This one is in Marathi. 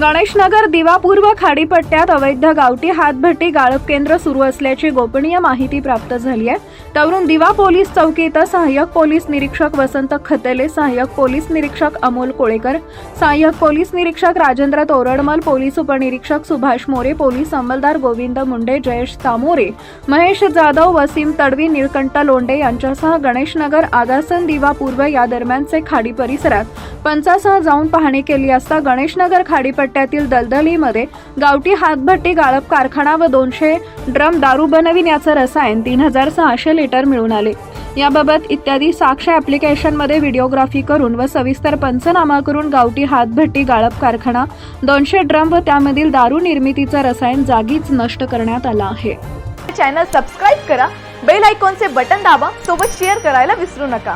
गणेशनगर दिवापूर्व खाडीपट्ट्यात अवैध गावठी हातभट्टी गाळप केंद्र सुरू असल्याची गोपनीय माहिती प्राप्त झाली आहे. त्यावरून दिवा पोलीस चौकीत सहाय्यक पोलीस निरीक्षक वसंत खतेले सहाय्यक पोलीस निरीक्षक अमोल कोळेकर सहाय्यक पोलीस निरीक्षक राजेंद्र तोरडमल पोलीस उपनिरीक्षक सुभाष मोरे पोलीस अंमलदार गोविंद मुंडे जयेश तामोरे महेश जाधव वसीम तडवी निळकंठ लोंडे यांच्यासह गणेशनगर आगासन दिवा पूर्व या दरम्यानचे खाडी परिसरात पंचासह जाऊन पाहणी केली असता गणेशनगर खाडीपट्ट्यातील दलदलीमध्ये गावठी हातभट्टी गाळप कारखाना व दोनशे ड्रम दारू बनविण्याचं रसायन तीन हजार सहाशे लिटर मिळून आले. याबाबत इत्यादी साक्ष ॲप्लिकेशनमध्ये व्हिडिओग्राफी करून व सविस्तर पंचनामा करून गावठी हातभट्टी गाळप कारखाना दोनशे ड्रम व त्यामधील दारू निर्मितीचं रसायन जागीच नष्ट करण्यात आलं आहे. चॅनल सबस्क्राईब करा बेल आयकॉनचे बटन दाबा सोबत शेअर करायला विसरू नका.